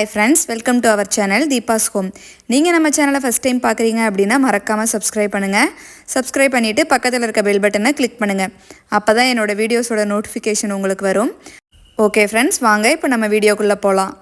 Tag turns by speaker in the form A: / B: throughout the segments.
A: Hi friends welcome to our channel Deepa's home நீங்கள் நம்ம சேனலை ஃபஸ்ட் டைம் பார்க்குறீங்க அப்படின்னா மறக்காமல் சப்ஸ்கிரைப் பண்ணுங்கள் சப்ஸ்கிரைப் பண்ணிவிட்டு பக்கத்தில் இருக்க பெல் பட்டனை கிளிக் பண்ணுங்கள் அப்போ தான் என்னோடய வீடியோஸோட நோட்டிஃபிகேஷன் உங்களுக்கு வரும். ஓகே ஃப்ரெண்ட்ஸ் வாங்க இப்போ நம்ம வீடியோக்குள்ளே போகலாம்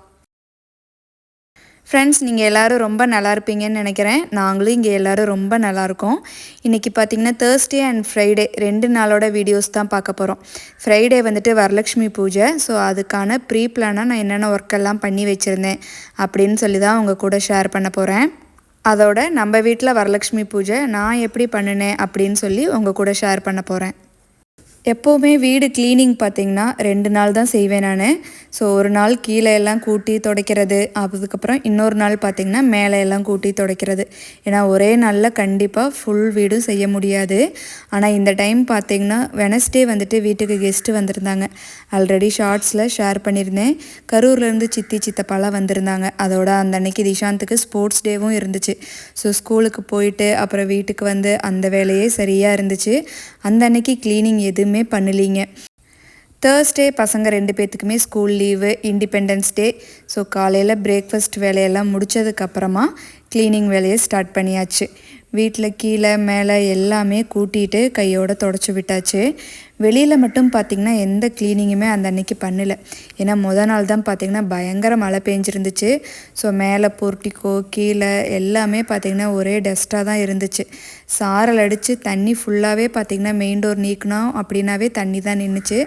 A: ஃப்ரெண்ட்ஸ் நீங்கள் எல்லோரும் ரொம்ப நல்லா இருப்பீங்கன்னு நினைக்கிறேன். நாங்களும் இங்கே எல்லோரும் ரொம்ப நல்லா இருக்கோம். இன்றைக்கி பார்த்தீங்கன்னா தேர்ஸ்டே அண்ட் ஃப்ரைடே ரெண்டு நாளோட வீடியோஸ் தான் பார்க்க போகிறோம் ஃப்ரைடே வந்துட்டு வரலட்சுமி பூஜை. ஸோ அதுக்கான ப்ரீ பிளானாக நான் என்னென்ன ஒர்க்கெல்லாம் பண்ணி வச்சுருந்தேன் அப்படின்னு சொல்லி தான் உங்கள் கூட ஷேர் பண்ண போகிறேன் அதோட நம்ம வீட்டில் வரலட்சுமி பூஜை நான் எப்படி பண்ணினேன் அப்படின்னு சொல்லி உங்கள் கூட ஷேர் பண்ண போகிறேன் எப்போவுமே வீடு க்ளீனிங் பார்த்திங்கன்னா ரெண்டு நாள் தான் செய்வேன் நான். ஸோ ஒரு நாள் கீழே எல்லாம் கூட்டி துடைக்கிறது அதுக்கப்புறம் இன்னொரு நாள் பார்த்திங்கன்னா மேலே எல்லாம் கூட்டி துடைக்கிறது. ஏன்னா ஒரே நாளில் கண்டிப்பாக ஃபுல் வீடும் செய்ய முடியாது. ஆனால் இந்த டைம் பார்த்திங்கன்னா வெனஸ்டே வந்துட்டு வீட்டுக்கு கெஸ்ட்டு வந்திருந்தாங்க. ஆல்ரெடி ஷார்ட்ஸில் ஷேர் பண்ணியிருந்தேன். கரூர்லேருந்து சித்தி சித்தப்பாலாம் வந்திருந்தாங்க. அதோட அந்த அன்னைக்கு திஷாந்துக்கு ஸ்போர்ட்ஸ் டேவும் இருந்துச்சு. ஸோ ஸ்கூலுக்கு போயிட்டு அப்புறம் வீட்டுக்கு வந்து அந்த வேலையே சரியாக இருந்துச்சு. அந்த அன்னைக்கு க்ளீனிங் எதுவுமே எதுவுமே பண்ணலீங்க. தேர்ஸ்டே பசங்க ரெண்டு பேர்த்துக்குமே school leave independence day so காலையில் பிரேக்ஃபாஸ்ட் வேலையெல்லாம் முடித்ததுக்கப்புறமா க்ளீனிங் வேலையை ஸ்டார்ட் பண்ணியாச்சு. வீட்டில் கீழே மேலே எல்லாமே கூட்டிகிட்டு கையோடு தொடச்சி விட்டாச்சு. வெளியில் மட்டும் பார்த்திங்கன்னா எந்த க்ளீனிங்குமே அந்த அன்னைக்கு பண்ணலை. ஏன்னா முத நாள் தான் பார்த்திங்கன்னா பயங்கர மழை பெஞ்சிருந்துச்சு. ஸோ மேலே பொருட்டிக்கோ கீழே எல்லாமே பார்த்திங்கன்னா ஒரே டஸ்ட்டாக தான் இருந்துச்சு. சாரல் அடித்து தண்ணி ஃபுல்லாகவே பார்த்திங்கன்னா மெயின் டோர் நீக்கணும் அப்படின்னாவே தண்ணி தான் நின்றுச்சு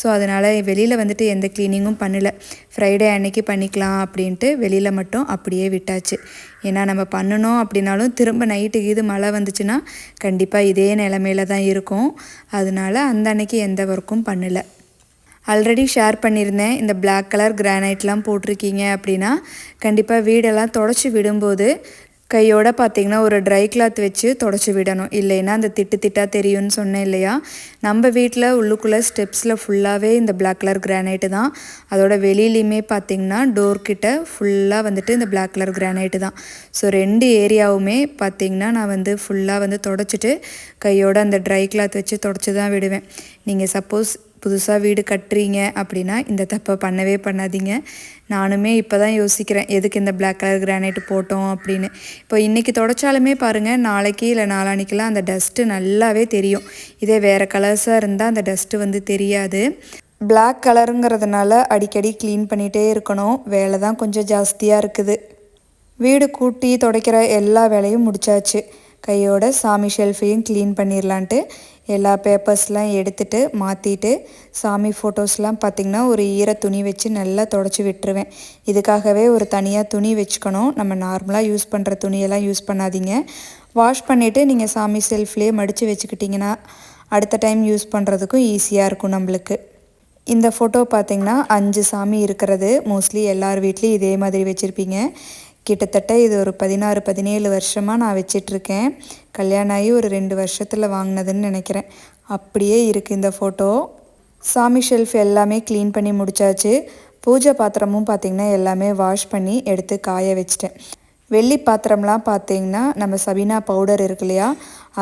A: ஸோ அதனால் வெளியில் வந்துட்டு எந்த க்ளீனிங்கும் பண்ணலை. ஃப்ரைடே அன்னைக்கு பண்ணிக்கலாம் அப்படின்ட்டு வெளியில் மட்டும் அப்படியே விட்டாச்சு. ஏன்னா நம்ம பண்ணணும் அப்படின்னாலும் திரும்ப நைட்டு இது மழை வந்துச்சுன்னா கண்டிப்பாக இதே நிலமையில தான் இருக்கும். அதனால அந்த அன்னைக்கு எந்த ஒர்க்கும் பண்ணலை. ஆல்ரெடி ஷேர் பண்ணியிருந்தேன் இந்த பிளாக் கலர் கிரானைட்லாம் போட்டிருக்கீங்க அப்படின்னா கண்டிப்பாக வீடெல்லாம் தொடச்சி விடும்போது கையோட பார்த்திங்கன்னா ஒரு ட்ரை கிளாத் வச்சு தொடச்சி விடணும். இல்லைன்னா அந்த திட்டு திட்டாக தெரியும்னு சொன்னேன் இல்லையா? நம்ம வீட்டில் உள்ளுக்குள்ளே ஸ்டெப்ஸில் ஃபுல்லாகவே இந்த பிளாக் கலர் கிரானைட்டு தான். அதோட வெளியிலையுமே பார்த்திங்கன்னா டோர்கிட்ட ஃபுல்லாக வந்துட்டு இந்த பிளாக் கலர் கிரானைட்டு தான். ஸோ ரெண்டு ஏரியாவுமே பார்த்திங்கன்னா நான் வந்து ஃபுல்லாக வந்து தொடச்சிட்டு கையோட அந்த ட்ரை கிளாத் வச்சு தொடச்சி தான் விடுவேன். நீங்கள் சப்போஸ் புதுசாக வீடு கட்டுறீங்க அப்படின்னா இந்த தப்பை பண்ணவே பண்ணாதீங்க. நானுமே இப்போ தான் யோசிக்கிறேன் எதுக்கு இந்த பிளாக் கலர் கிரானைட் போட்டோம் அப்படின்னு. இப்போ இன்றைக்கி தொடச்சாலுமே பாருங்கள் நாளைக்கு இல்லை நாளானிக்கெலாம் அந்த டஸ்ட்டு நல்லாவே தெரியும். இதே வேறு கலர்ஸாக இருந்தால் அந்த டஸ்ட்டு வந்து தெரியாது. பிளாக் கலருங்கிறதுனால அடிக்கடி க்ளீன் பண்ணிகிட்டே இருக்கணும். வேலை தான் கொஞ்சம் ஜாஸ்தியாக இருக்குது. வீடு கூட்டி துடைக்கிற எல்லா வேலையும் முடிச்சாச்சு. கையோட சாமி ஷெல்ஃபையும் க்ளீன் பண்ணிடலான்ட்டு எல்லா பேப்பர்ஸ்லாம் எடுத்துட்டு மாற்றிட்டு சாமி ஃபோட்டோஸ்லாம் பார்த்திங்கன்னா ஒரு ஈர துணி வச்சு நல்லா தொடச்சி விட்டுருவேன். இதுக்காகவே ஒரு தனியாக துணி வச்சுக்கணும். நம்ம நார்மலாக யூஸ் பண்ணுற துணியெல்லாம் யூஸ் பண்ணாதீங்க. வாஷ் பண்ணிவிட்டு நீங்கள் சாமி செல்ஃப்லேயே மடித்து வச்சுக்கிட்டிங்கன்னா அடுத்த டைம் யூஸ் பண்ணுறதுக்கும் ஈஸியாக இருக்கும் நம்மளுக்கு. இந்த ஃபோட்டோ பார்த்திங்கன்னா அஞ்சு சாமி இருக்கிறது. மோஸ்ட்லி எல்லார் வீட்லேயும் இதே மாதிரி வச்சுருப்பீங்க. கிட்டத்தட்ட இது ஒரு பதினாறு பதினேழு வருஷமாக நான் வச்சிட்ருக்கேன். கல்யாணம் ஆகி ஒரு ரெண்டு வருஷத்தில் வாங்கினதுன்னு நினைக்கிறேன். அப்படியே இருக்குது இந்த ஃபோட்டோ சாமி ஷெல்ஃப் எல்லாமே க்ளீன் பண்ணி முடித்தாச்சு பூஜை பாத்திரமும் பார்த்திங்கன்னா எல்லாமே வாஷ் பண்ணி எடுத்து காய வச்சிட்டேன். வெள்ளி பாத்திரம்லாம் பார்த்தீங்கன்னா நம்ம சபீனா பவுடர் இருக்கு இல்லையா?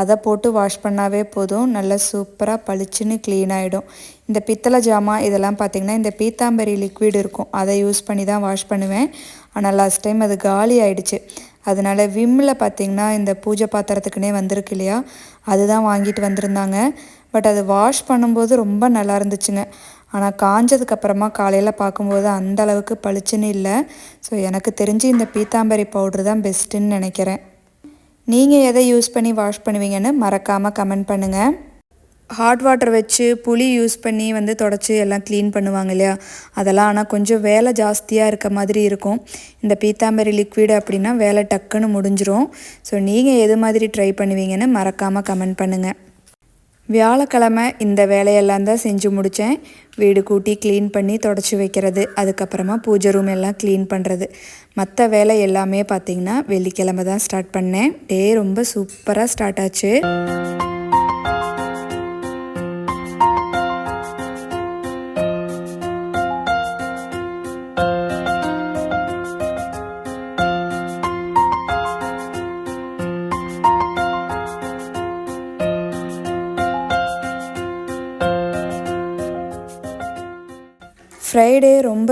A: அதை போட்டு வாஷ் பண்ணாவே போதும். நல்லா சூப்பராக பளிச்சுன்னு க்ளீன் ஆகிடும் இந்த பித்தளை ஜாமான் இதெல்லாம் பார்த்திங்கன்னா இந்த பீத்தாம்பரி லிக்விட் இருக்கும். அதை யூஸ் பண்ணி தான் வாஷ் பண்ணுவேன். ஆனால் லாஸ்ட் டைம் அது காலி ஆயிடுச்சு. அதனால் விம்மில் பார்த்திங்கன்னா இந்த பூஜை பாத்திரத்துக்குனே வந்திருக்கு இல்லையா? அதுதான் வாங்கிட்டு வந்திருந்தாங்க. பட் அது வாஷ் பண்ணும்போது ரொம்ப நல்லா இருந்துச்சுங்க. ஆனால் காஞ்சதுக்கப்புறமா காலையில் பார்க்கும்போது அந்த அளவுக்கு பளிச்சுன்னு இல்லை. ஸோ எனக்கு தெரிஞ்சு இந்த பீத்தாம்பரி பவுட்ரு தான் பெஸ்ட்டுன்னு நினைக்கிறேன். நீங்கள் எதை யூஸ் பண்ணி வாஷ் பண்ணுவீங்கன்னு மறக்காமல் கமெண்ட் பண்ணுங்கள் ஹாட் வாட்டர் வச்சு புளி யூஸ் பண்ணி வந்து தொடச்சி எல்லாம் க்ளீன் பண்ணுவாங்க இல்லையா? அதெல்லாம் ஆனால் கொஞ்சம் வேலை ஜாஸ்தியாக இருக்க மாதிரி இருக்கும். இந்த பீத்தாம்பரி லிக்விடு அப்படின்னா வேலை டக்குன்னு முடிஞ்சிரும். ஸோ நீங்கள் எது மாதிரி ட்ரை பண்ணுவீங்கன்னு மறக்காமல் கமெண்ட் பண்ணுங்கள் வியாழக்கிழமை இந்த வேலையெல்லாம் தான் செஞ்சு முடித்தேன் வீடு கூட்டி க்ளீன் பண்ணி தொடச்சி வைக்கிறது. அதுக்கப்புறமா பூஜை ரூம் எல்லாம் க்ளீன் பண்ணுறது மற்ற வேலை எல்லாமே பார்த்திங்கன்னா வெள்ளிக்கிழமை தான் ஸ்டார்ட் பண்ணேன். டே ரொம்ப சூப்பராக ஸ்டார்ட் ஆச்சு.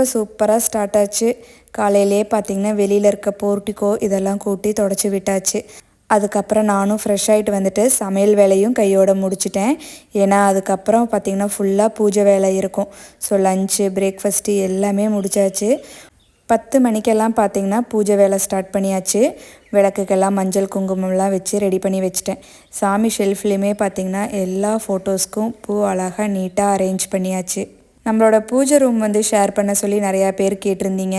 A: ரொம்ப சூப்பராக ஸ்டார்ட் ஆச்சு. காலையிலே பார்த்திங்கன்னா வெளியில் இருக்க போர்ட்டிக்கோ இதெல்லாம் கூட்டி தொடச்சி விட்டாச்சு. அதுக்கப்புறம் நானும் ஃப்ரெஷ் ஆகிட்டு வந்துட்டு சமையல் வேலையும் கையோட முடிச்சிட்டேன். ஏன்னா அதுக்கப்புறம் பார்த்திங்கன்னா ஃபுல்லாக பூஜை வேலை இருக்கும். ஸோ லஞ்சு பிரேக்ஃபஸ்ட்டு எல்லாமே முடிச்சாச்சு. பத்து மணிக்கெல்லாம் பார்த்திங்கன்னா பூஜை வேலை ஸ்டார்ட் பண்ணியாச்சு. விளக்குக்கெல்லாம் மஞ்சள் குங்குமம்லாம் வச்சு ரெடி பண்ணி வச்சுட்டேன். சாமி ஷெல்ஃப்லேயுமே பார்த்திங்கன்னா எல்லா ஃபோட்டோஸ்க்கும் பூ அழகாக நீட்டாக அரேஞ்ச் பண்ணியாச்சு. நம்மளோட பூஜை ரூம் வந்து ஷேர் பண்ண சொல்லி நிறையா பேர் கேட்டிருந்தீங்க.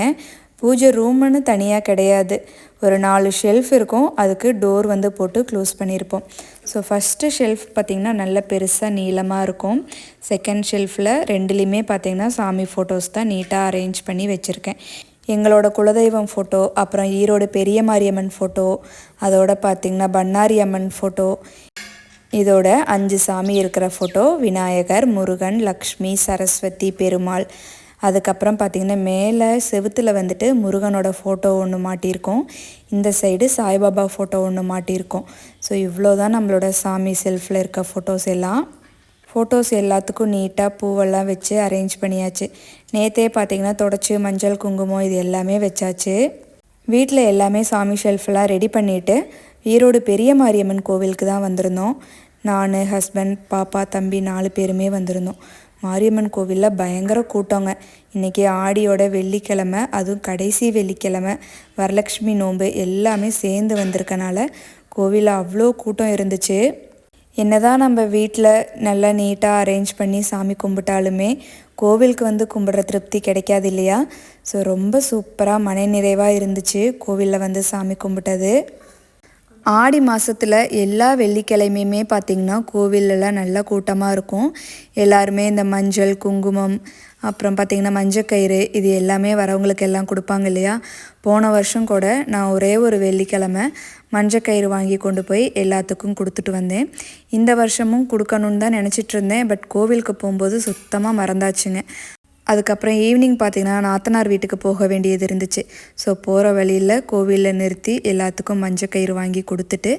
A: பூஜை ரூம்னு தனியாக கிடையாது. ஒரு நாலு ஷெல்ஃப் இருக்கும். அதுக்கு டோர் வந்து போட்டு க்ளோஸ் பண்ணியிருப்போம். ஸோ ஃபஸ்ட்டு ஷெல்ஃப் பார்த்திங்கன்னா நல்ல பெருசாக நீளமாக இருக்கும். செகண்ட் ஷெல்ஃபில் ரெண்டுலேயுமே பார்த்திங்கன்னா சாமி ஃபோட்டோஸ் தான் நீட்டாக அரேஞ்ச் பண்ணி வச்சுருக்கேன். எங்களோட குலதெய்வம் ஃபோட்டோ அப்புறம் ஈரோடு பெரிய மாரியம்மன் ஃபோட்டோ அதோட பார்த்திங்கன்னா பண்ணாரி அம்மன் ஃபோட்டோ இதோட அஞ்சு சாமி இருக்கிற ஃபோட்டோ விநாயகர் முருகன் லக்ஷ்மி சரஸ்வதி பெருமாள். அதுக்கப்புறம் பார்த்திங்கன்னா மேலே செவுத்தில் வந்துட்டு முருகனோட ஃபோட்டோ ஒன்று மாட்டியிருக்கோம். இந்த சைடு சாய்பாபா ஃபோட்டோ ஒன்று மாட்டியிருக்கோம். ஸோ இவ்வளோ தான் நம்மளோட சாமி செல்ஃபில் இருக்க ஃபோட்டோஸ் எல்லாம். ஃபோட்டோஸ் எல்லாத்துக்கும் நீட்டாக பூவெல்லாம் வச்சு அரேஞ்ச் பண்ணியாச்சு. நேற்றே பார்த்திங்கன்னா தொடச்சி மஞ்சள் குங்குமம் இது எல்லாமே வச்சாச்சு. வீட்டில் எல்லாமே சாமி ஷெல்ஃபெல்லாம் ரெடி பண்ணிவிட்டு ஈரோடு பெரிய மாரியம்மன் கோவிலுக்கு தான் வந்திருந்தோம். நான் ஹஸ்பண்ட் பாப்பா தம்பி நாலு பேருமே வந்திருந்தோம். மாரியம்மன் கோவிலில் பயங்கர கூட்டங்க. இன்றைக்கி ஆடியோட வெள்ளிக்கிழமை அதுவும் கடைசி வெள்ளிக்கிழமை வரலட்சுமி நோன்பு எல்லாமே சேர்ந்து வந்திருக்கனால கோவிலில் அவ்வளோ கூட்டம் இருந்துச்சு. என்னதான் நம்ம வீட்டில் நல்லா நீட்டாக அரேஞ்ச் பண்ணி சாமி கும்பிட்டாலுமே கோவிலுக்கு வந்து கும்பிட்ற திருப்தி கிடைக்காது இல்லையா? ஸோ ரொம்ப சூப்பராக மன நிறைவாக இருந்துச்சு கோவிலில் வந்து சாமி கும்பிட்டது. ஆடி மாதத்தில் எல்லா வெள்ளிக்கிழமையுமே பார்த்திங்கன்னா கோவிலெல்லாம் நல்ல கூட்டமாக இருக்கும். எல்லாருமே இந்த மஞ்சள் குங்குமம் அப்புறம் பார்த்திங்கன்னா மஞ்சக்கயிறு இது எல்லாமே வரவங்களுக்கு எல்லாம் கொடுப்பாங்க இல்லையா? போன வருஷம் கூட நான் ஒரே ஒரு வெள்ளிக்கிழமை மஞ்சக்கயிறு வாங்கி கொண்டு போய் எல்லாத்துக்கும் கொடுத்துட்டு வந்தேன். இந்த வருஷமும் கொடுக்கணுன்னு தான் நினச்சிட்டு இருந்தேன். பட் கோவிலுக்கு போகும்போது சுத்தமாக மறந்தாச்சுங்க. அதுக்கப்புறம் ஈவினிங் பார்த்திங்கன்னா நாத்தனார் வீட்டுக்கு போக வேண்டியது இருந்துச்சு. ஸோ போகிற வழியில் கோவிலில் நிறுத்தி எல்லாத்துக்கும் மஞ்சள் கயிறு வாங்கி கொடுத்துட்டு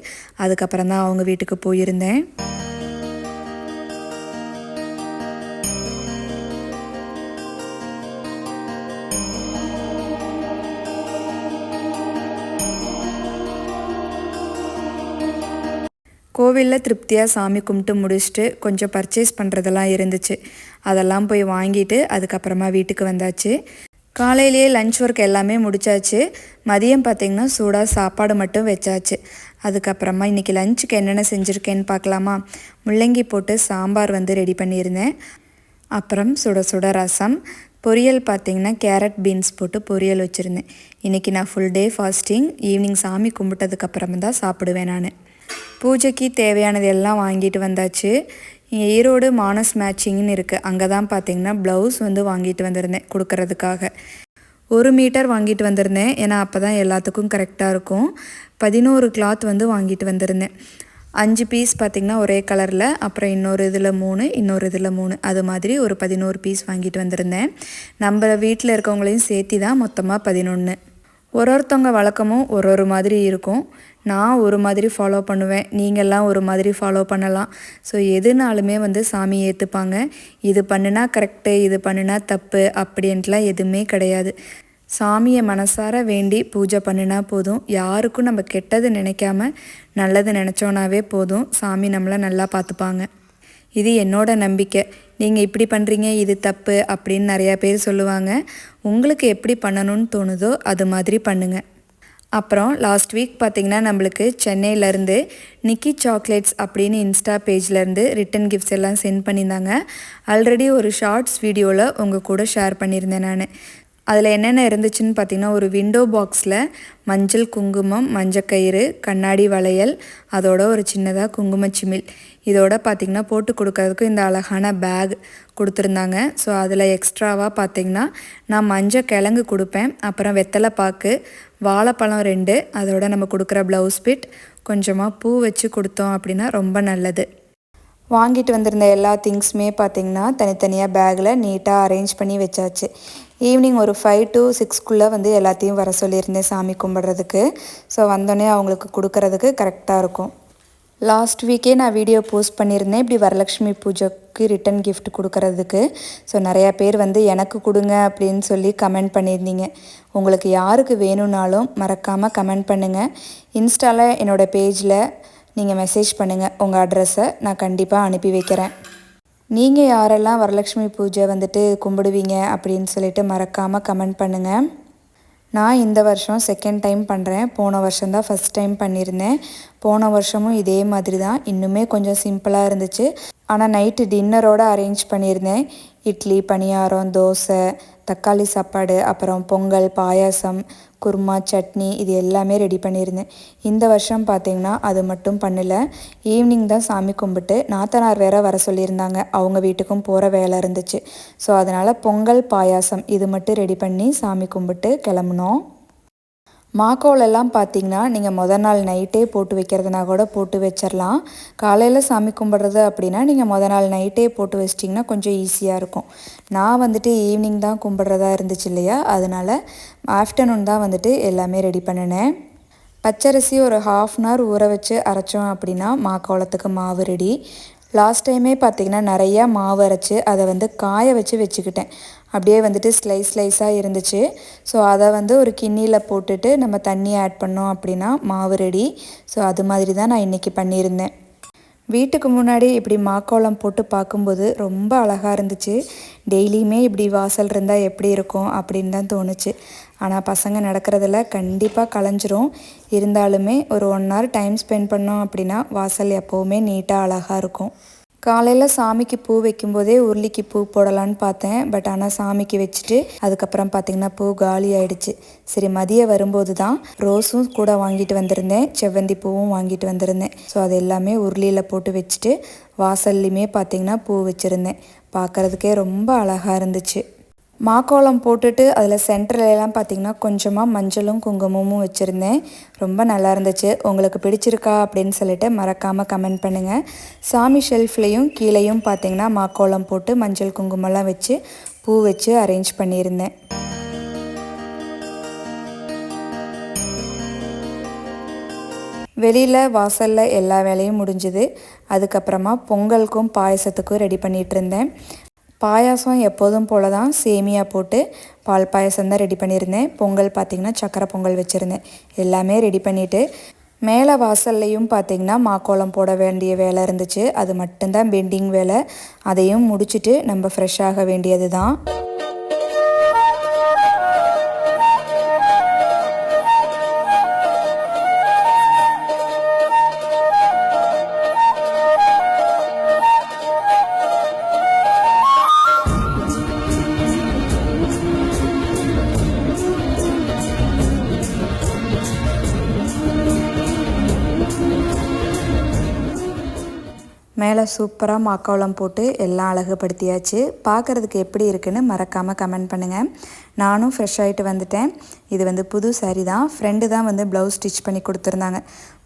A: அதுக்கப்புறம் தான் அவங்க வீட்டுக்கு போயிருந்தேன். கோவிலில் திருப்தியாக சாமி கும்பிட்டு முடிச்சுட்டு கொஞ்சம் பர்ச்சேஸ் பண்ணுறதெல்லாம் இருந்துச்சு. அதெல்லாம் போய் வாங்கிட்டு அதுக்கப்புறமா வீட்டுக்கு வந்தாச்சு. காலையிலேயே லஞ்ச் ஒர்க் எல்லாமே முடிச்சாச்சு. மதியம் பார்த்திங்கன்னா சூடாக சாப்பாடு மட்டும் வச்சாச்சு. அதுக்கப்புறமா இன்றைக்கி லஞ்சுக்கு என்னென்ன செஞ்சுருக்கேன்னு பார்க்கலாமா? முள்ளங்கி போட்டு சாம்பார் வந்து ரெடி பண்ணியிருந்தேன். அப்புறம் சுட சுட ரசம். பொரியல் பார்த்திங்கன்னா கேரட் பீன்ஸ் போட்டு பொரியல் வச்சுருந்தேன். இன்றைக்கி நான் ஃபுல் டே ஃபாஸ்டிங் ஈவினிங் சாமி கும்பிட்டதுக்கப்புறம் தான் சாப்பிடுவேன் நான். பூஜைக்கு தேவையானது எல்லாம் வாங்கிட்டு வந்தாச்சு. ஈரோடு மானஸ் மேட்சிங்னு இருக்குது அங்கே தான் பார்த்தீங்கன்னா ப்ளவுஸ் வந்து வாங்கிட்டு வந்திருந்தேன் கொடுக்கறதுக்காக. ஒரு மீட்டர் வாங்கிட்டு வந்திருந்தேன். ஏன்னா அப்போ தான் எல்லாத்துக்கும் கரெக்டாக இருக்கும். பதினோரு கிளாத் வந்து வாங்கிட்டு வந்திருந்தேன். அஞ்சு பீஸ் பார்த்திங்கன்னா ஒரே கலரில் அப்புறம் இன்னொரு இதில் மூணு இன்னொரு இதில் மூணு. அது மாதிரி ஒரு பதினோரு பீஸ் வாங்கிட்டு வந்திருந்தேன். நம்ம வீட்டில் இருக்கவங்களையும் சேர்த்தி தான் மொத்தமாக பதினொன்று ஒரு ஒருத்தவங்க வழக்கமும் ஒரு ஒரு மாதிரி இருக்கும். நான் ஒரு மாதிரி ஃபாலோ பண்ணுவேன். நீங்கள்லாம் ஒரு மாதிரி ஃபாலோ பண்ணலாம். ஸோ எதுனாலுமே வந்து சாமி ஏற்றுப்பாங்க இது பண்ணுனா கரெக்டு இது பண்ணுனா தப்பு அப்படின்ட்டுலாம் எதுவுமே கிடையாது. சாமியை மனசார வேண்டி பூஜை பண்ணினா போதும். யாருக்கும் நம்ம கெட்டது நினைக்காம நல்லது நினச்சோனாவே போதும். சாமி நம்மளை நல்லா பார்த்துப்பாங்க. இது என்னோட நம்பிக்கை. நீங்கள் இப்படி பண்ணுறீங்க இது தப்பு அப்படின்னு நிறையா பேர் சொல்லுவாங்க. உங்களுக்கு எப்படி பண்ணணும்னு தோணுதோ அது மாதிரி பண்ணுங்கள் அப்புறம் லாஸ்ட் வீக் பார்த்திங்கன்னா நம்மளுக்கு சென்னையிலேருந்து நிக்கி சாக்லேட்ஸ் அப்படின்னு இன்ஸ்டா பேஜ்லேருந்து ரிட்டன் கிஃப்ட்ஸ் எல்லாம் சென்ட் பண்ணியிருந்தாங்க. ஆல்ரெடி ஒரு ஷார்ட்ஸ் வீடியோவில் உங்கள் கூட ஷேர் பண்ணியிருந்தேன் நான். அதில் என்னென்ன இருந்துச்சுன்னு பார்த்தீங்கன்னா ஒரு விண்டோ பாக்ஸில் மஞ்சள் குங்குமம் மஞ்சக்கயிறு கண்ணாடி வளையல் அதோட ஒரு சின்னதாக குங்குமச்சிமில் இதோட பார்த்திங்கன்னா போட்டு கொடுக்கறதுக்கு இந்த அழகான பேக் கொடுத்துருந்தாங்க. ஸோ அதில் எக்ஸ்ட்ராவாக பார்த்திங்கன்னா நான் மஞ்சள் கிழங்கு கொடுப்பேன் அப்புறம் வெத்தலை பாக்கு வாழைப்பழம் ரெண்டு அதோட நம்ம கொடுக்குற ப்ளவுஸ் பிட் கொஞ்சமாக பூ வச்சு கொடுத்தோம் அப்படின்னா ரொம்ப நல்லது. வாங்கிட்டு வந்திருந்த எல்லா திங்ஸுமே பார்த்திங்கன்னா தனித்தனியாக பேக்கில் நீட்டாக அரேஞ்ச் பண்ணி வச்சாச்சு. ஈவினிங் ஒரு ஃபைவ் டு சிக்ஸ்க்குள்ளே வந்து எல்லாத்தையும் வர சொல்லியிருந்தேன் சாமி கும்பிட்றதுக்கு. ஸோ வந்தோடனே அவங்களுக்கு கொடுக்கறதுக்கு கரெக்டாக இருக்கும். லாஸ்ட் வீக்கே நான் வீடியோ போஸ்ட் பண்ணியிருந்தேன். இப்படி வரலட்சுமி பூஜைக்கு ரிட்டன் கிஃப்ட் கொடுக்கறதுக்கு. ஸோ நிறையா பேர் வந்து எனக்கு கொடுங்க அப்படின்னு சொல்லி கமெண்ட் பண்ணியிருந்தீங்க. உங்களுக்கு யாருக்கு வேணும்னாலும் மறக்காமல் கமெண்ட் பண்ணுங்கள் இன்ஸ்டாவில் என்னோடய பேஜில் நீங்கள் மெசேஜ் பண்ணுங்கள் உங்கள் அட்ரஸை நான் கண்டிப்பாக அனுப்பி வைக்கிறேன். நீங்கள் யாரெல்லாம் வரலட்சுமி பூஜை வந்துட்டு கும்பிடுவீங்க அப்படின்னு சொல்லிட்டு மறக்காமல் கமெண்ட் பண்ணுங்கள் நான் இந்த வருஷம் செகண்ட் டைம் பண்ணுறேன் போன வருஷம் தான் ஃபஸ்ட் டைம் பண்ணியிருந்தேன். போன வருஷமும் இதே மாதிரி தான். இன்னுமே கொஞ்சம் சிம்பிளாக இருந்துச்சு. ஆனால் நைட்டு டின்னரோடு அரேஞ்ச் பண்ணியிருந்தேன். இட்லி பணியாரம் தோசை தக்காளி சாப்பாடு அப்புறம் பொங்கல் பாயாசம் குருமா சட்னி இது எல்லாமே ரெடி பண்ணியிருந்தேன். இந்த வருஷம் பார்த்திங்கன்னா அது மட்டும் பண்ணல. ஈவினிங் தான் சாமி கும்பிட்டு நாத்தனார் வேற வர சொல்லியிருந்தாங்க. அவங்க வீட்டுக்கும் போகிற வேலை இருந்துச்சு. ஸோ அதனால் பொங்கல் பாயாசம் இது மட்டும் ரெடி பண்ணி சாமி கும்பிட்டு கிளம்புனோம். மாக்கோலெல்லாம் பார்த்தீங்கன்னா நீங்கள் முத நாள் நைட்டே போட்டு வைக்கிறதுனா கூட போட்டு வச்சிடலாம் காலையில் சாமி கும்பிட்றது அப்படின்னா நீங்கள் முத நாள் நைட்டே போட்டு வச்சிட்டிங்கன்னா கொஞ்சம் ஈஸியாக இருக்கும். நான் வந்துட்டு ஈவினிங் தான் கும்பிட்றதா இருந்துச்சு இல்லையா? அதனால் ஆஃப்டர்நூன் தான் வந்துட்டு எல்லாமே ரெடி பண்ணினேன். பச்சரிசி ஒரு ஹாஃப் அன் ஹவர் ஊற வச்சு அரைச்சோம் அப்படின்னா மாக்கோளத்துக்கு மாவு ரெடி லாஸ்ட் டைமே பார்த்திங்கன்னா நிறையா மாவு அரைச்சி அதை வந்து காய வச்சு வச்சுக்கிட்டேன். அப்படியே வந்துட்டு ஸ்லைஸ் ஸ்லைஸாக இருந்துச்சு. ஸோ அதை வந்து ஒரு கிண்ணியில் போட்டுட்டு நம்ம தண்ணி ஆட் பண்ணோம் அப்படின்னா மாவு ரெடி ஸோ அது மாதிரி தான் நான் இன்றைக்கி பண்ணியிருந்தேன். வீட்டுக்கு முன்னாடி இப்படி மாக்கோலம் போட்டு பார்க்கும்போது ரொம்ப அழகாக இருந்துச்சு. டெய்லியுமே இப்படி வாசல் இருந்தால் எப்படி இருக்கும் அப்படின்னு தான் தோணுச்சு. ஆனால் பசங்க நடக்கிறதுல கண்டிப்பாக களைஞ்சிரும் இருந்தாலுமே ஒரு ஒன் ஹவர் டைம் ஸ்பெண்ட் பண்ணோம் அப்படின்னா வாசல் எப்போவுமே நீட்டாக அழகாக இருக்கும். காலையில் சாமிக்கு பூ வைக்கும்போதே உருளிக்கு பூ போடலான்னு பார்த்தேன். பட் ஆனால் சாமிக்கு வச்சுட்டு அதுக்கப்புறம் பார்த்திங்கன்னா பூ காலி ஆயிடுச்சு. சரி மதியம் வரும்போது தான் ரோஸும் கூட வாங்கிட்டு வந்திருந்தேன். செவ்வந்தி பூவும் வாங்கிட்டு வந்திருந்தேன். ஸோ அது எல்லாமே உருளியில் போட்டு வச்சுட்டு வாசல்லையுமே பார்த்திங்கன்னா பூ வச்சுருந்தேன். பார்க்குறதுக்கே ரொம்ப அழகாக இருந்துச்சு. மாக்கோளம் போட்டுட்டு அதில் சென்டர்லலாம் பார்த்திங்கன்னா கொஞ்சமாக மஞ்சளும் குங்குமமும் வச்சுருந்தேன். ரொம்ப நல்லா இருந்துச்சு. உங்களுக்கு பிடிச்சிருக்கா அப்படின்னு சொல்லிட்டு மறக்காமல் கமெண்ட் பண்ணுங்கள் சாமி ஷெல்ஃப்லேயும் கீழேயும் பார்த்திங்கன்னா மாக்கோளம் போட்டு மஞ்சள் குங்குமம்லாம் வச்சு பூ வச்சு அரேஞ்ச் பண்ணியிருந்தேன். வெளியில் வாசலில் எல்லா வேலையும் முடிஞ்சுது. அதுக்கப்புறமா பொங்கலுக்கும் பாயசத்துக்கும் ரெடி பண்ணிகிட்டு இருந்தேன். பாயாசம் எப்போதும் போல தான் சேமியா போட்டு பால் பாயாசம் தான் ரெடி பண்ணியிருந்தேன். பொங்கல் பார்த்திங்கன்னா சக்கரை பொங்கல் வச்சுருந்தேன். எல்லாமே ரெடி பண்ணிவிட்டு மேலே வாசல்லையும் பார்த்திங்கன்னா மாக்கோளம் போட வேண்டிய வேலை இருந்துச்சு. அது மட்டும்தான் பெண்டிங் வேலை. அதையும் முடிச்சுட்டு நம்ம ஃப்ரெஷ் ஆக வேண்டியது தான் மேலே சூப்பராக மாக்கோளம் போட்டு எல்லாம் அழகுபடுத்தியாச்சு. பார்க்குறதுக்கு எப்படி இருக்குன்னு மறக்காமல் கமெண்ட் பண்ணுங்கள் நானும் ஃப்ரெஷ் ஆகிட்டு வந்துட்டேன். இது வந்து புது சாரீ தான். ஃப்ரெண்டு தான் வந்து ப்ளவுஸ் ஸ்டிச் பண்ணி கொடுத்துருந்தாங்க.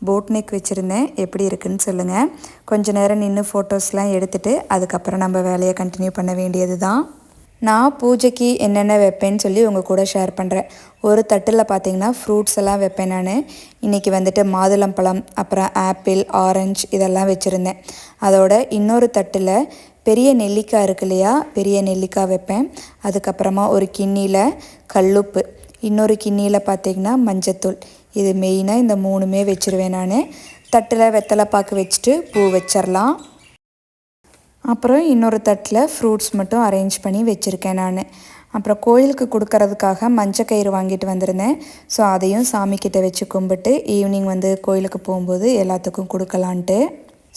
A: போட் நெக் வச்சுருந்தேன். எப்படி இருக்குன்னு சொல்லுங்கள் கொஞ்சம் நேரம் நின்று ஃபோட்டோஸ்லாம் எடுத்துகிட்டு அதுக்கப்புறம் நம்ம வேலையை கண்டினியூ பண்ண வேண்டியது தான் நான் பூஜைக்கு என்னென்ன வைப்பேன்னு சொல்லி உங்கள் கூட ஷேர் பண்ணுறேன் ஒரு தட்டில் பார்த்தீங்கன்னா ஃப்ரூட்ஸ் எல்லாம் வைப்பேன் நான். இன்றைக்கி வந்துட்டு மாதுளம்பழம் அப்புறம் ஆப்பிள் ஆரஞ்சு இதெல்லாம் வச்சுருந்தேன். அதோட இன்னொரு தட்டில் பெரிய நெல்லிக்காய் இருக்கு இல்லையா? பெரிய நெல்லிக்காய் வைப்பேன். அதுக்கப்புறமா ஒரு கிண்ணியில் கல்லுப்பு. இன்னொரு கிண்ணியில் பார்த்தீங்கன்னா மஞ்சத்தூள். இது மெயினாக இந்த மூணுமே வச்சுருவேன் நான். தட்டில் வெத்தலை பாக்கு வச்சுட்டு பூ வச்சிடலாம் அப்புறம் இன்னொரு தட்டில் ஃப்ரூட்ஸ் மட்டும் அரேஞ்ச் பண்ணி வச்சுருக்கேன் நான். அப்புறம் கோயிலுக்கு கொடுக்கறதுக்காக மஞ்சக்கயிறு வாங்கிட்டு வந்திருந்தேன். ஸோ அதையும் சாமிக்கிட்ட வச்சு கும்பிட்டு ஈவினிங் வந்து கோயிலுக்கு போகும்போது எல்லாத்துக்கும் கொடுக்கலான்ட்டு.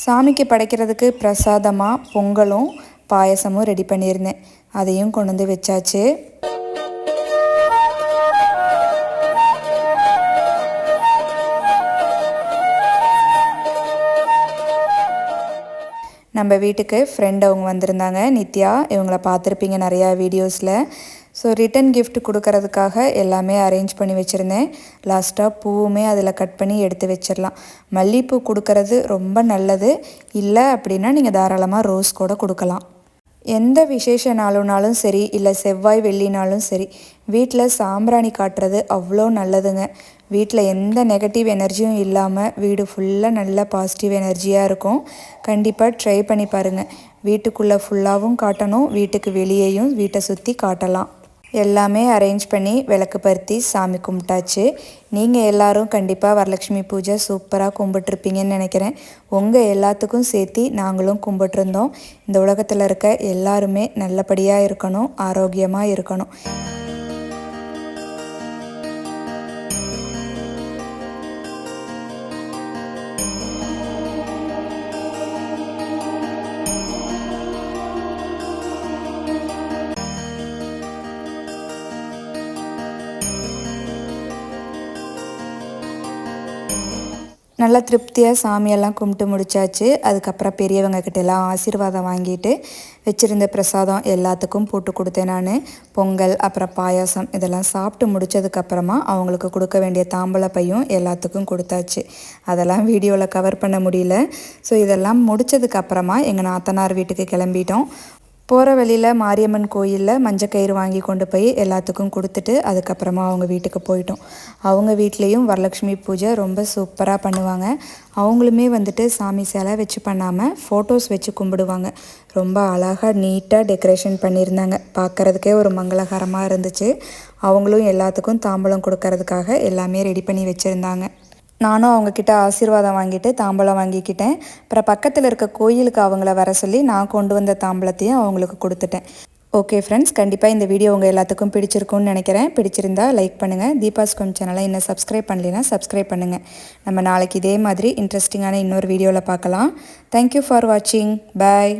A: சாமிக்கு படைக்கிறதுக்கு பிரசாதமாக பொங்கலும் பாயசமும் ரெடி பண்ணியிருந்தேன். அதையும் கொண்டு வந்து வச்சாச்சு. நம்ம வீட்டுக்கு ஃப்ரெண்ட் அவங்க வந்திருந்தாங்க நித்யா. இவங்கள பார்த்துருப்பீங்க நிறையா வீடியோஸில் ஸோ ரிட்டன் கிஃப்ட் கொடுக்கறதுக்காக எல்லாமே அரேஞ்ச் பண்ணி வச்சுருந்தேன். லாஸ்ட்டாக பூவுமே அதில் கட் பண்ணி எடுத்து வச்சிடலாம் மல்லிகைப்பூ கொடுக்கறது ரொம்ப நல்லது. இல்லை அப்படின்னா நீங்கள் தாராளமாக ரோஸ் கூட கொடுக்கலாம். எந்த விசேஷ நாளுனாலும் சரி இல்லை செவ்வாய் வெள்ளினாலும் சரி வீட்டில் சாம்பிராணி காட்டுறது அவ்வளோ நல்லதுங்க. வீட்டில் எந்த நெகட்டிவ் எனர்ஜியும் இல்லாமல் வீடு ஃபுல்லாக நல்ல பாசிட்டிவ் எனர்ஜியாக இருக்கும். கண்டிப்பாக ட்ரை பண்ணி பாருங்கள் வீட்டுக்குள்ளே ஃபுல்லாகவும் காட்டணும் வீட்டுக்கு வெளியேயும் வீட்டை சுற்றி காட்டலாம். எல்லாமே அரேஞ்ச் பண்ணி விளக்கு பருத்தி சாமி கும்பிட்டாச்சு. நீங்கள் எல்லாரும் கண்டிப்பாக வரலட்சுமி பூஜை சூப்பராக கும்பிட்டுருப்பீங்கன்னு நினைக்கிறேன். உங்கள் எல்லாத்துக்கும் சேர்த்து நாங்களும் கும்பிட்டுருந்தோம். இந்த உலகத்தில் இருக்க எல்லாருமே நல்லபடியாக இருக்கணும் ஆரோக்கியமாக இருக்கணும். நல்லா திருப்தியாக சாமியெல்லாம் கும்பிட்டு முடிச்சாச்சு. அதுக்கப்புறம் பெரியவங்க கிட்டெல்லாம் ஆசீர்வாதம் வாங்கிட்டு வச்சுருந்த பிரசாதம் எல்லாத்துக்கும் போட்டு கொடுத்தேன் நான். பொங்கல் அப்புறம் பாயாசம் இதெல்லாம் சாப்பிட்டு முடிச்சதுக்கப்புறமா அவங்களுக்கு கொடுக்க வேண்டிய தாம்பழ பையும் எல்லாத்துக்கும் கொடுத்தாச்சு. அதெல்லாம் வீடியோவில் கவர் பண்ண முடியல. ஸோ இதெல்லாம் முடிச்சதுக்கப்புறமா எங்கள் நாத்தனார் வீட்டுக்கு கிளம்பிட்டோம். போகிற வழியில் மாரியம்மன் கோயிலில் மஞ்சக்கயிறு வாங்கி கொண்டு போய் எல்லாத்துக்கும் கொடுத்துட்டு அதுக்கப்புறமா அவங்க வீட்டுக்கு போயிட்டோம். அவங்க வீட்லேயும் வரலட்சுமி பூஜை ரொம்ப சூப்பராக பண்ணுவாங்க. அவங்களுமே வந்துட்டு சாமி சிலை வச்சு பண்ணாமல் ஃபோட்டோஸ் வச்சு கும்பிடுவாங்க. ரொம்ப அழகாக நீட்டாக டெக்கரேஷன் பண்ணியிருந்தாங்க. பார்க்குறதுக்கே ஒரு மங்களகரமாக இருந்துச்சு. அவங்களும் எல்லாத்துக்கும் தாம்பூலம் கொடுக்கறதுக்காக எல்லாமே ரெடி பண்ணி வச்சுருந்தாங்க. நானும் அவங்கக்கிட்ட ஆசீர்வாதம் வாங்கிட்டு தாம்பலம் வாங்கிக்கிட்டேன். அப்புறம் பக்கத்தில் இருக்க கோயிலுக்கு அவங்கள வர சொல்லி நான் கொண்டு வந்த தாம்பலத்தையும் அவங்களுக்கு கொடுத்துட்டேன். ஓகே ஃப்ரெண்ட்ஸ் கண்டிப்பாக இந்த வீடியோ உங்கள் எல்லாத்துக்கும் பிடிச்சிருக்கும்னு நினைக்கிறேன். பிடிச்சிருந்தா லைக் பண்ணுங்கள் தீபாஸ் கொம் சேனலை இன்னும் சப்ஸ்கிரைப் பண்ணலைன்னா சப்ஸ்கிரைப் பண்ணுங்கள் நம்ம நாளைக்கு இதே மாதிரி இன்ட்ரெஸ்டிங்கான இன்னொரு வீடியோவில் பார்க்கலாம். தேங்க்யூ ஃபார் வாட்சிங் பாய்